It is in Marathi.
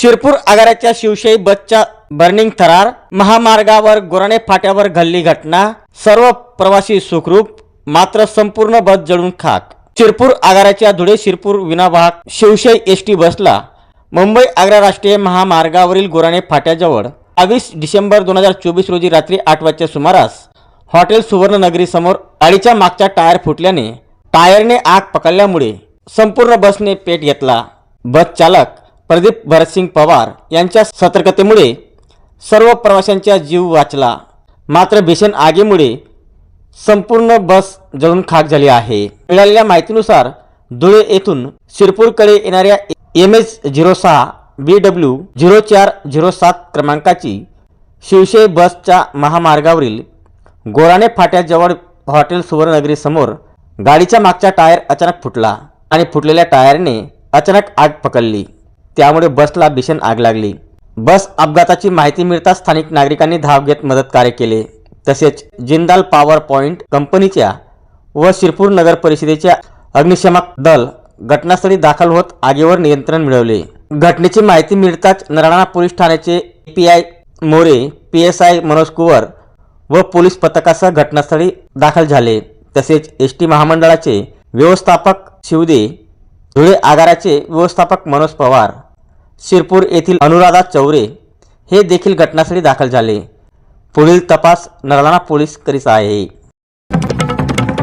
शिरपूर आगाराच्या शिवशाही बसच्या बर्निंग थरार महामार्गावर गोराणे फाट्यावर घडली घटना सर्व प्रवासी सुखरूप मात्र संपूर्ण बस जळून खाक. शिरपूर आगाराच्या धुळे शिरपूर विनाभाग शिवशाही एस टी बसला मुंबई आग्रा राष्ट्रीय महामार्गावरील गोराणे फाट्याजवळ. बावीस डिसेंबर दोन हजार चोवीस रोजी रात्री आठ वाजच्या सुमारास हॉटेल सुवर्णनगरीसमोर अडीच्या मागच्या मागचा टायर फुटल्याने टायरने आग पकडल्यामुळे संपूर्ण बसने पेट घेतला. बस चालक प्रदीप भरतसिंग पवार यांच्या सतर्कतेमुळे सर्व प्रवाशांचा जीव वाचला. मात्र भीषण आगीमुळे संपूर्ण बस जळून खाक झाली आहे. मिळालेल्या माहितीनुसार धुळे येथून शिरपूरकडे येणाऱ्या एम एच झिरो सहा बी डब्ल्यू झिरो चार झिरो सात क्रमांकाची शिवशे बसच्या महामार्गावरील गोराणे फाट्याजवळ हॉटेल सुवर्णनगरीसमोर गाडीच्या मागचा टायर अचानक फुटला आणि फुटलेल्या टायरने अचानक आग पकडली. त्यामुळे बसला भीषण आग लागली. बस अपघाताची माहिती मिळताच स्थानिक नागरिकांनी धाव घेत मदत कार्य केले. तसेच जिंदाल पॉवर पॉइंट कंपनीच्या व शिरपूर नगर परिषदेच्या अग्निशमक दल घटनास्थळी दाखल होत आगीवर नियंत्रण मिळवले. घटनेची माहिती मिळताच नराणा पोलीस ठाण्याचे P I More P S I Manoj Kuwar व पोलीस पथकासह घटनास्थळी दाखल झाले. तसेच एस टी महामंडळाचे व्यवस्थापक शिवदे धुळे आगाराचे व्यवस्थापक मनोज पवार शिरपूर येथील अनुराधा चौरे हे देखील घटनास्थळी दाखल झाले. पुढील तपास नरलाना पोलीस करीत आहे.